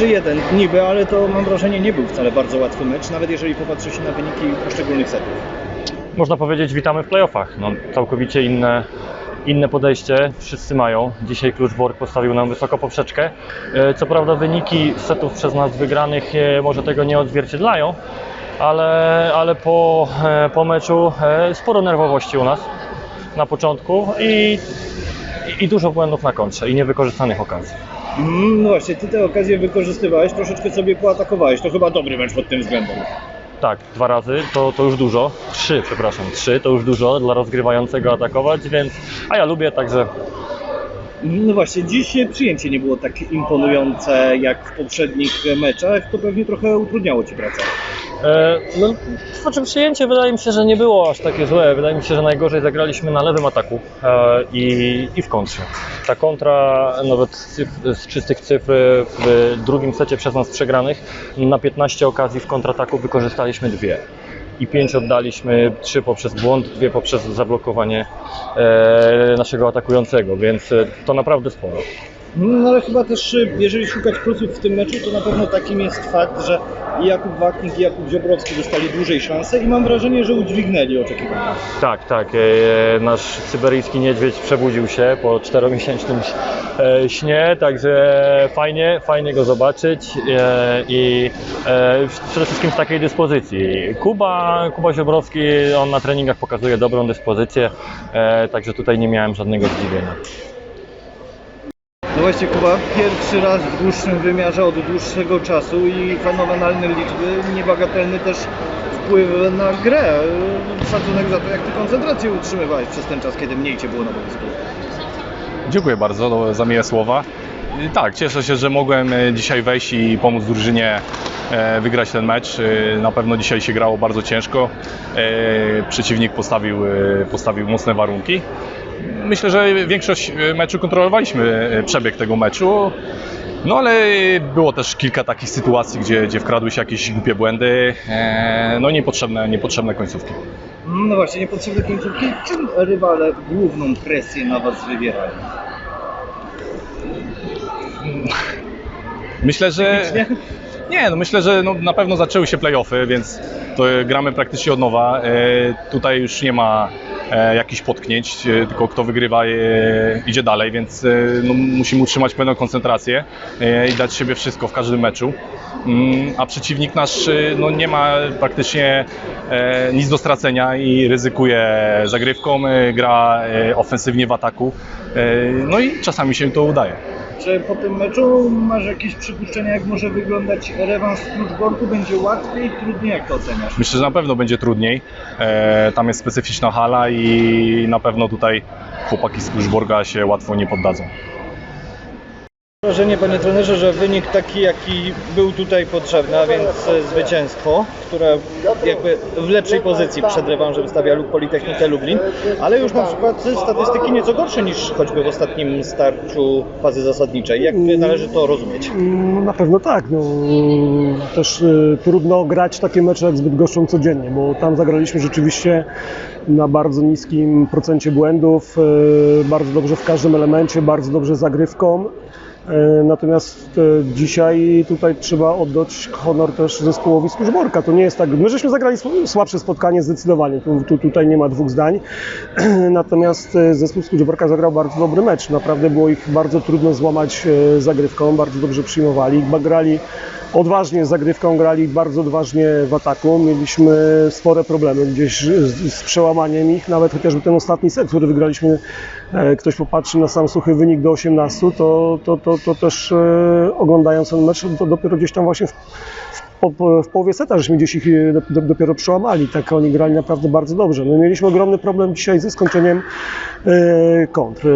3-1 niby, ale to mam wrażenie nie był wcale bardzo łatwy mecz, nawet jeżeli popatrzy się na wyniki poszczególnych setów. Można powiedzieć, witamy w playoffach. No, całkowicie inne, inne podejście wszyscy mają. Dzisiaj Kluczborg postawił nam wysoko poprzeczkę. E, Co prawda wyniki setów przez nas wygranych e, może tego nie odzwierciedlają, ale, ale po, e, po meczu sporo nerwowości u nas na początku i, i dużo błędów na kontrze i niewykorzystanych okazji. Mm, no właśnie, ty tę okazję wykorzystywałeś, troszeczkę sobie poatakowałeś. To chyba dobry mecz pod tym względem. Tak, dwa razy to, to już dużo. Trzy, przepraszam, trzy to już dużo dla rozgrywającego atakować, więc. A ja lubię, także No właśnie, dziś przyjęcie nie było tak imponujące jak w poprzednich meczach, to pewnie trochę utrudniało Ci pracę. E, no, znaczy przyjęcie wydaje mi się, że nie było aż takie złe. Wydaje mi się, że najgorzej zagraliśmy na lewym ataku e, i, i w kontrze. Ta kontra, nawet z, czystych cyfr w drugim secie przez nas przegranych, na 15 okazji w kontrataku wykorzystaliśmy dwie. I pięć oddaliśmy, trzy poprzez błąd, dwie poprzez zablokowanie e, naszego atakującego, więc to naprawdę sporo. No ale chyba też, jeżeli szukać plusów w tym meczu, to na pewno takim jest fakt, że i Jakub Wachnik i Jakub Ziobrowski dostali dłużej szansę i mam wrażenie, że udźwignęli oczekiwania. Tak, tak. E, nasz syberyjski niedźwiedź przebudził się po czteromiesięcznym e, śnie, także fajnie, fajnie go zobaczyć e, i przede wszystkim w takiej dyspozycji. Kuba, Kuba Ziobrowski, on na treningach pokazuje dobrą dyspozycję, także tutaj nie miałem żadnego zdziwienia. No Kuba, pierwszy raz w dłuższym wymiarze od dłuższego czasu i fenomenalne liczby, niebagatelny też wpływ na grę. Szacunek za to, jak Ty koncentrację utrzymywałeś przez ten czas, kiedy mniej Cię było na boisku. Dziękuję bardzo za miłe słowa. I Tak, cieszę się, że mogłem e, dzisiaj wejść i pomóc drużynie e, wygrać ten mecz. E, Na pewno dzisiaj się grało bardzo ciężko. E, Przeciwnik postawił, postawił mocne warunki. Myślę, że większość e, meczu kontrolowaliśmy e, przebieg tego meczu. No ale było też kilka takich sytuacji, gdzie, gdzie wkradły się jakieś głupie błędy, e, no niepotrzebne, niepotrzebne końcówki. No właśnie, niepotrzebne końcówki. Czym rywale główną presję na Was wywierają? Myślę, że. Nie? No myślę, że no na pewno zaczęły się playoffy, więc to gramy praktycznie od nowa. Tutaj już nie ma jakichś potknięć, e, tylko kto wygrywa e, idzie dalej, więc e, no, musimy utrzymać pełną koncentrację e, i dać siebie wszystko w każdym meczu. Mm, a przeciwnik nasz e, no, nie ma praktycznie e, nic do stracenia i ryzykuje zagrywką, e, gra e, ofensywnie w ataku. E, no i czasami się to udaje. Czy po tym meczu masz jakieś przypuszczenia, jak może wyglądać rewans w Kluczborku? Będzie łatwiej, trudniej? Jak to oceniasz? Myślę, że na pewno będzie trudniej. E, tam jest specyficzna hala i na pewno tutaj chłopaki z Kluczborga się łatwo nie poddadzą. Wrażenie, panie trenerze, że wynik taki, jaki był tutaj potrzebny, a więc e, zwycięstwo, które jakby w lepszej pozycji przed rewanżem stawia lub Politechnikę Lublin, ale już na przykład statystyki nieco gorsze niż choćby w ostatnim starciu fazy zasadniczej. Jak należy to rozumieć? No, na pewno tak. No, też y, trudno grać takie mecze jak z Bydgoszczą codziennie, bo tam zagraliśmy rzeczywiście na bardzo niskim procencie błędów, y, bardzo dobrze w każdym elemencie, bardzo dobrze zagrywką. Y, Natomiast y, dzisiaj tutaj trzeba oddać honor też zespołowi z Kurzborka. To nie jest tak. My żeśmy zagrali sł- słabsze spotkanie zdecydowanie. Tu, tu, tutaj nie ma dwóch zdań. Natomiast y, zespół z Kurzborka zagrał bardzo dobry mecz. Naprawdę było ich bardzo trudno złamać zagrywką. Bardzo dobrze przyjmowali. Grali odważnie z zagrywką, grali bardzo odważnie w ataku. Mieliśmy spore problemy gdzieś z, z przełamaniem ich. Nawet chociażby ten ostatni set, który wygraliśmy, e, ktoś popatrzy na sam suchy wynik do 18, to, to, to, to też e, oglądając ten mecz, to dopiero gdzieś tam właśnie w, w, w połowie seta, żeśmy gdzieś ich e, do, do, dopiero przełamali. Tak oni grali naprawdę bardzo dobrze. My mieliśmy ogromny problem dzisiaj ze skończeniem e, kontr.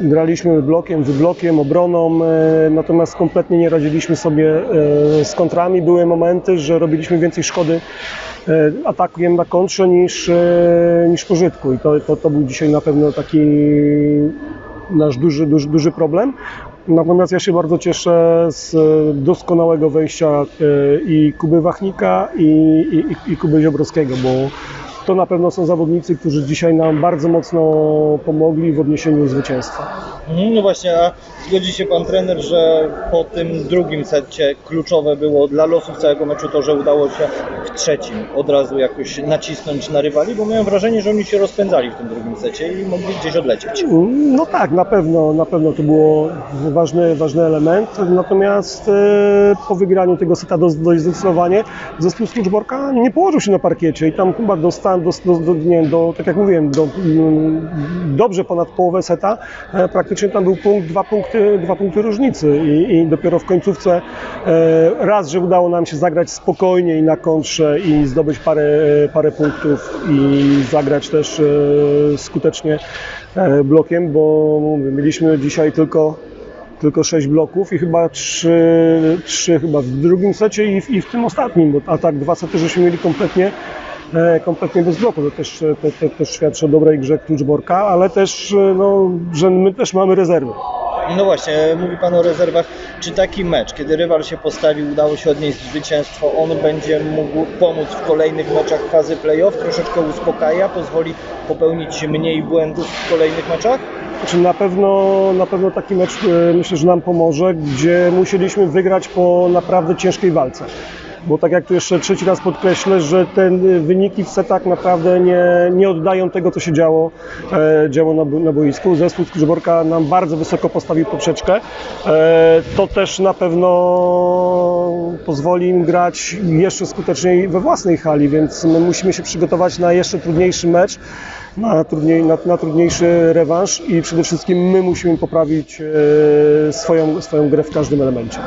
Graliśmy blokiem, wyblokiem, obroną, natomiast kompletnie nie radziliśmy sobie z kontrami. Były momenty, że robiliśmy więcej szkody atakiem na kontrze niż, niż pożytku i to, to, to był dzisiaj na pewno taki nasz duży, duży, duży problem. Natomiast ja się bardzo cieszę z doskonałego wejścia e, i Kuby Wachnika i, i, i Kuby Ziobrowskiego, bo to na pewno są zawodnicy, którzy dzisiaj nam bardzo mocno pomogli w odniesieniu zwycięstwa. Mhm, No właśnie, a zgodzi się pan trener, że po tym drugim secie kluczowe było dla losów całego meczu to, że udało się w trzecim od razu jakoś nacisnąć na rywali, bo miałem wrażenie, że oni się rozpędzali w tym drugim secie i mogli gdzieś odlecieć. No tak, na pewno, na pewno to było ważny, ważny element. Natomiast e, po wygraniu tego seta dość, zdecydowanie zespół Służborka nie położył się na parkiecie i tam chyba do, do, do, nie do tak jak mówiłem, do, mm, dobrze ponad połowę seta e, praktycznie tam był punkt, dwa punkty, dwa punkty różnicy i, i dopiero w końcówce e, raz, że udało nam się zagrać spokojnie i na kontrze i zdobyć parę, parę punktów i zagrać też e, skutecznie e, blokiem, bo mieliśmy dzisiaj tylko, tylko 6 bloków i chyba 3, trzy chyba w drugim secie i w, i w tym ostatnim, bo, a tak dwa sety żeśmy mieli kompletnie e, kompletnie bez bloku. To też, to, to też świadczy o dobrej grze Kluczborka, ale też, e, no, że my też mamy rezerwy. No właśnie, mówi Pan o rezerwach. Czy taki mecz, kiedy rywal się postawił, udało się odnieść zwycięstwo, on będzie mógł pomóc w kolejnych meczach fazy playoff, troszeczkę uspokaja, pozwoli popełnić mniej błędów w kolejnych meczach? Znaczy na pewno, na pewno taki mecz e, myślę, że nam pomoże, gdzie musieliśmy wygrać po naprawdę ciężkiej walce. Bo tak jak tu jeszcze trzeci raz podkreślę, że te y, wyniki w setach naprawdę nie, nie oddają tego, co się działo, e, działo na, na boisku. Zespół z Krzyżborka nam bardzo wysoko postawił poprzeczkę. E, to też na pewno pozwoli im grać jeszcze skuteczniej we własnej hali, więc my musimy się przygotować na jeszcze trudniejszy mecz, na, trudniej, na, na trudniejszy rewanż i przede wszystkim my musimy poprawić e, swoją, swoją grę w każdym elemencie.